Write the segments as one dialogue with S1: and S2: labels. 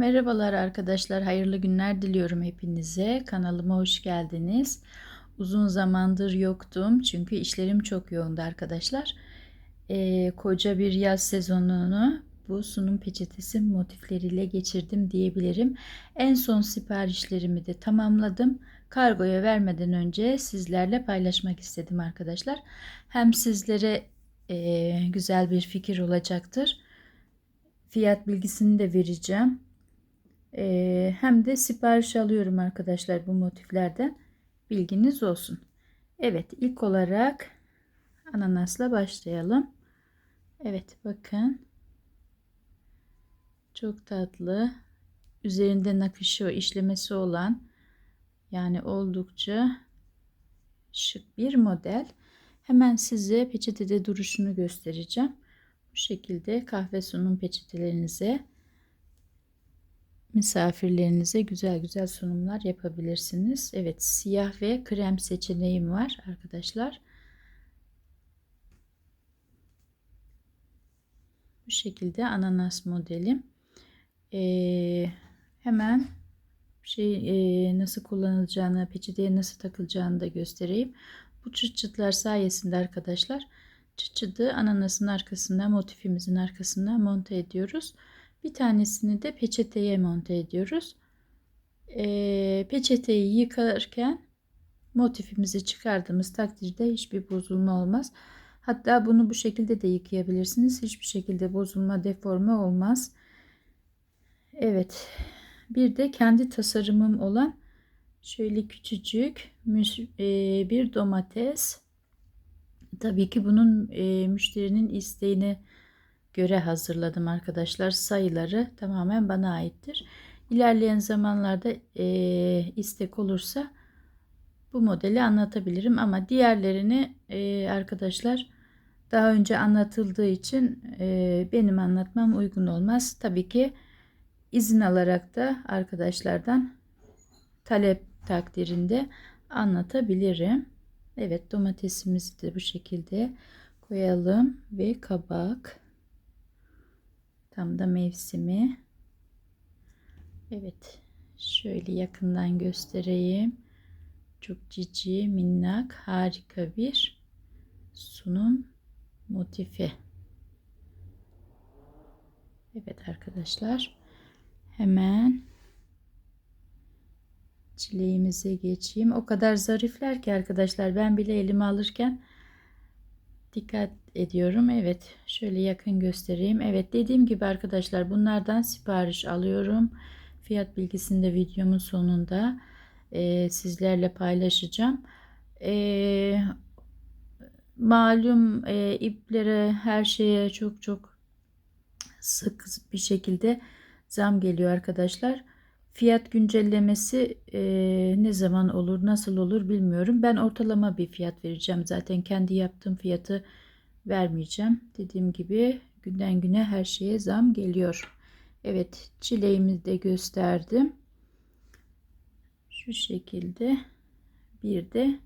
S1: Merhabalar arkadaşlar, hayırlı günler diliyorum hepinize. Kanalıma hoş geldiniz. Uzun zamandır yoktum çünkü işlerim çok yoğundu arkadaşlar. Ee, koca bir yaz sezonunu bu sunum peçetesi motifleriyle geçirdim diyebilirim. En son siparişlerimi de tamamladım. Kargoya vermeden önce sizlerle paylaşmak istedim arkadaşlar. Hem sizlere e, güzel bir fikir olacaktır. Fiyat bilgisini de vereceğim. Hem de sipariş alıyorum arkadaşlar bu motiflerden. Bilginiz olsun. Evet ilk olarak ananasla başlayalım. Evet bakın. Çok tatlı. Üzerinde nakışı işlemesi olan yani oldukça şık bir model. Hemen size peçetede duruşunu göstereceğim. Bu şekilde kahve sunum peçetelerinize misafirlerinize güzel güzel sunumlar yapabilirsiniz. Evet siyah ve krem seçeneğim var arkadaşlar. Bu şekilde ananas modelim. Ee, hemen şey e, nasıl kullanılacağını, peçeteye nasıl takılacağını da göstereyim. Bu çıt çıtlar sayesinde arkadaşlar çıt çıtı ananasın arkasına, motifimizin arkasına monte ediyoruz. Bir tanesini de peçeteye monte ediyoruz. E, peçeteyi yıkarken motifimizi çıkardığımız takdirde hiçbir bozulma olmaz. Hatta bunu bu şekilde de yıkayabilirsiniz. Hiçbir şekilde bozulma, deforme olmaz. Evet. Bir de kendi tasarımım olan şöyle küçücük e, bir domates. Tabii ki bunun e, müşterinin isteğini göre hazırladım arkadaşlar. Sayıları tamamen bana aittir. İlerleyen zamanlarda e, istek olursa bu modeli anlatabilirim ama diğerlerini e, arkadaşlar daha önce anlatıldığı için e, benim anlatmam uygun olmaz. Tabii ki izin alarak da arkadaşlardan talep takdirinde anlatabilirim. Evet domatesimizi de bu şekilde koyalım ve kabak Tam da mevsimi. Evet. Şöyle yakından göstereyim. Çok cici, minnak, harika bir sunum motifi. Evet arkadaşlar. Hemen çileğimize geçeyim. O kadar zarifler ki arkadaşlar ben bile elime alırken dikkat ediyorum. Evet şöyle yakın göstereyim. Evet dediğim gibi arkadaşlar bunlardan sipariş alıyorum. Fiyat bilgisini de videomun sonunda e, sizlerle paylaşacağım. E, malum e, iplere her şeye çok çok sık bir şekilde zam geliyor arkadaşlar. Fiyat güncellemesi e, ne zaman olur, nasıl olur bilmiyorum. Ben ortalama bir fiyat vereceğim. Zaten kendi yaptığım fiyatı vermeyeceğim. Dediğim gibi günden güne her şeye zam geliyor. Evet çileğimi de gösterdim. Şu şekilde bir de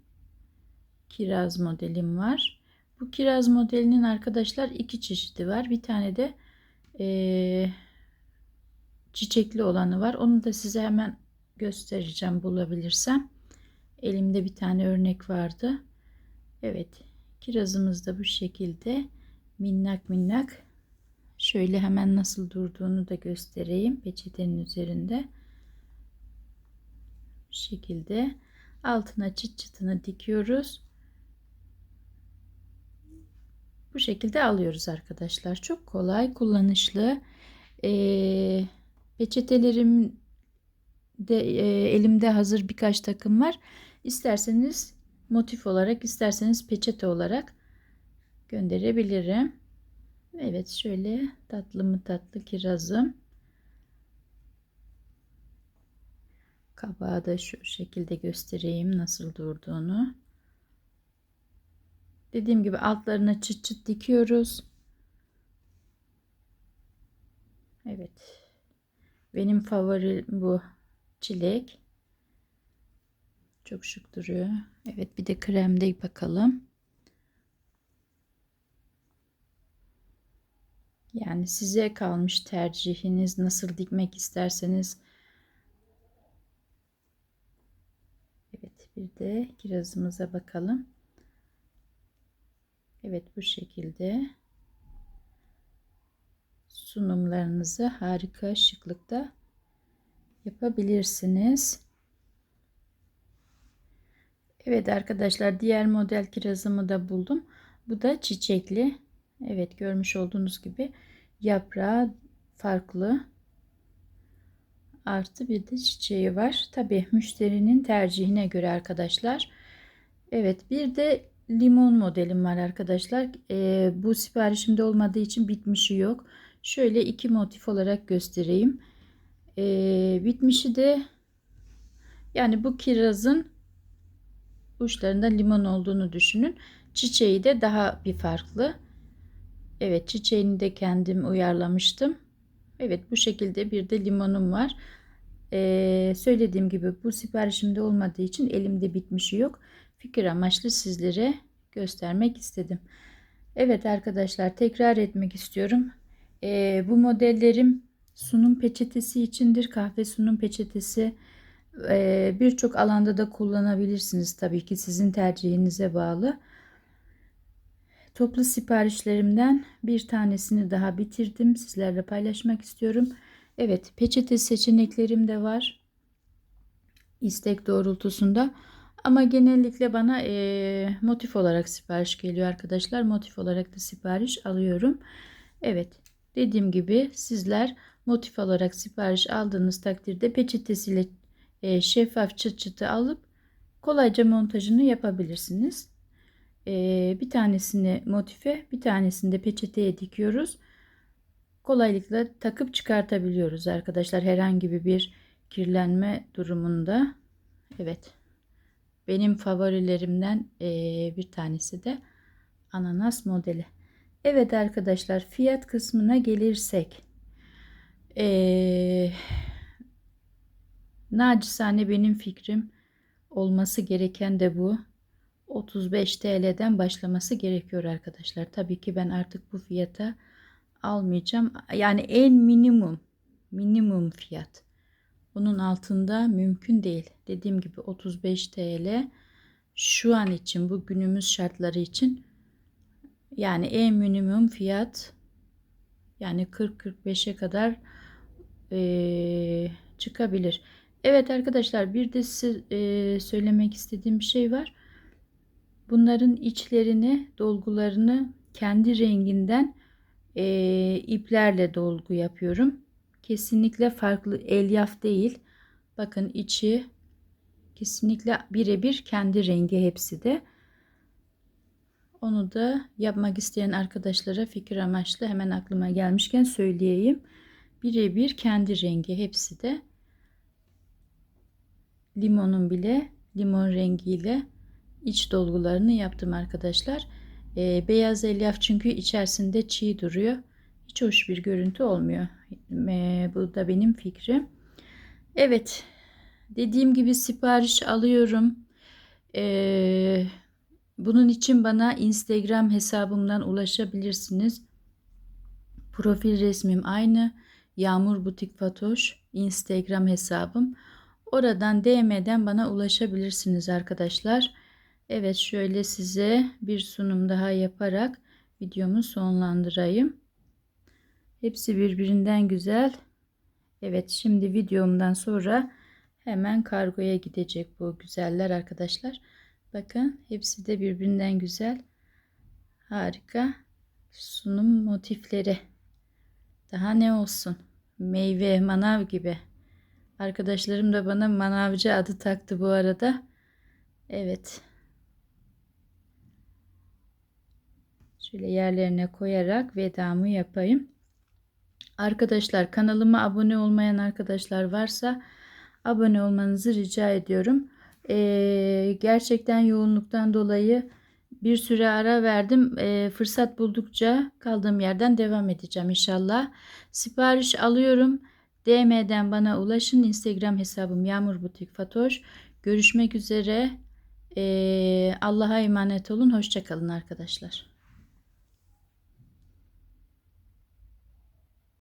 S1: kiraz modelim var. Bu kiraz modelinin arkadaşlar iki çeşidi var. Bir tane de e, çiçekli olanı var. Onu da size hemen göstereceğim bulabilirsem. Elimde bir tane örnek vardı. Evet Kirazımız da bu şekilde minnak minnak. Şöyle hemen nasıl durduğunu da göstereyim peçetenin üzerinde. Bu şekilde altına çıt çıtını dikiyoruz. Bu şekilde alıyoruz arkadaşlar. Çok kolay, kullanışlı. Ee, peçetelerim de e, elimde hazır birkaç takım var. İsterseniz motif olarak isterseniz peçete olarak gönderebilirim. Evet şöyle tatlı mı tatlı kirazım. Kabağı da şu şekilde göstereyim nasıl durduğunu. Dediğim gibi altlarına çıt çıt dikiyoruz. Evet. Benim favorim bu çilek. Çok şık duruyor. Evet bir de kremde bakalım. Yani size kalmış tercihiniz nasıl dikmek isterseniz. Evet bir de kirazımıza bakalım. Evet bu şekilde sunumlarınızı harika şıklıkta yapabilirsiniz. Evet arkadaşlar diğer model kirazımı da buldum. Bu da çiçekli. Evet görmüş olduğunuz gibi yaprağı farklı. Artı bir de çiçeği var. Tabi müşterinin tercihine göre arkadaşlar. Evet bir de limon modelim var arkadaşlar. Ee, bu siparişimde olmadığı için bitmişi yok. Şöyle iki motif olarak göstereyim. Ee, bitmişi de yani bu kirazın uçlarında limon olduğunu düşünün. Çiçeği de daha bir farklı. Evet çiçeğini de kendim uyarlamıştım. Evet bu şekilde bir de limonum var. Ee, söylediğim gibi bu siparişimde olmadığı için elimde bitmişi yok. Fikir amaçlı sizlere göstermek istedim. Evet arkadaşlar tekrar etmek istiyorum. Ee, bu modellerim sunum peçetesi içindir. Kahve sunum peçetesi ee, birçok alanda da kullanabilirsiniz. Tabii ki sizin tercihinize bağlı. Toplu siparişlerimden bir tanesini daha bitirdim. Sizlerle paylaşmak istiyorum. Evet peçete seçeneklerim de var. İstek doğrultusunda. Ama genellikle bana e, motif olarak sipariş geliyor arkadaşlar. Motif olarak da sipariş alıyorum. Evet dediğim gibi sizler motif olarak sipariş aldığınız takdirde peçetesiyle e, şeffaf çıt çıtı alıp kolayca montajını yapabilirsiniz. E, bir tanesini motife bir tanesini de peçeteye dikiyoruz. Kolaylıkla takıp çıkartabiliyoruz arkadaşlar herhangi bir kirlenme durumunda. Evet benim favorilerimden e, bir tanesi de ananas modeli. Evet arkadaşlar fiyat kısmına gelirsek. Eee Nacizane benim fikrim olması gereken de bu. 35 TL'den başlaması gerekiyor arkadaşlar. Tabii ki ben artık bu fiyata almayacağım. Yani en minimum minimum fiyat. Bunun altında mümkün değil. Dediğim gibi 35 TL şu an için bu günümüz şartları için yani en minimum fiyat yani 40-45'e kadar e, çıkabilir. Evet arkadaşlar bir de size e, söylemek istediğim bir şey var. Bunların içlerini, dolgularını kendi renginden e, iplerle dolgu yapıyorum. Kesinlikle farklı elyaf değil. Bakın içi kesinlikle birebir kendi rengi hepsi de. Onu da yapmak isteyen arkadaşlara fikir amaçlı hemen aklıma gelmişken söyleyeyim. Birebir kendi rengi hepsi de limonun bile limon rengiyle iç dolgularını yaptım arkadaşlar. E, beyaz elyaf çünkü içerisinde çiğ duruyor. Hiç hoş bir görüntü olmuyor. E, bu da benim fikrim. Evet. Dediğim gibi sipariş alıyorum. E, bunun için bana Instagram hesabımdan ulaşabilirsiniz. Profil resmim aynı. Yağmur Butik Fatoş Instagram hesabım. Oradan DM'den bana ulaşabilirsiniz arkadaşlar. Evet şöyle size bir sunum daha yaparak videomu sonlandırayım. Hepsi birbirinden güzel. Evet şimdi videomdan sonra hemen kargoya gidecek bu güzeller arkadaşlar. Bakın hepsi de birbirinden güzel. Harika sunum motifleri. Daha ne olsun? Meyve, manav gibi. Arkadaşlarım da bana manavcı adı taktı bu arada. Evet. Şöyle yerlerine koyarak vedamı yapayım. Arkadaşlar kanalıma abone olmayan arkadaşlar varsa abone olmanızı rica ediyorum. Ee, gerçekten yoğunluktan dolayı bir süre ara verdim. Ee, fırsat buldukça kaldığım yerden devam edeceğim inşallah. Sipariş alıyorum. DM'den bana ulaşın. Instagram hesabım Yağmur Butik Fatoş. Görüşmek üzere. Ee, Allah'a emanet olun. Hoşçakalın arkadaşlar.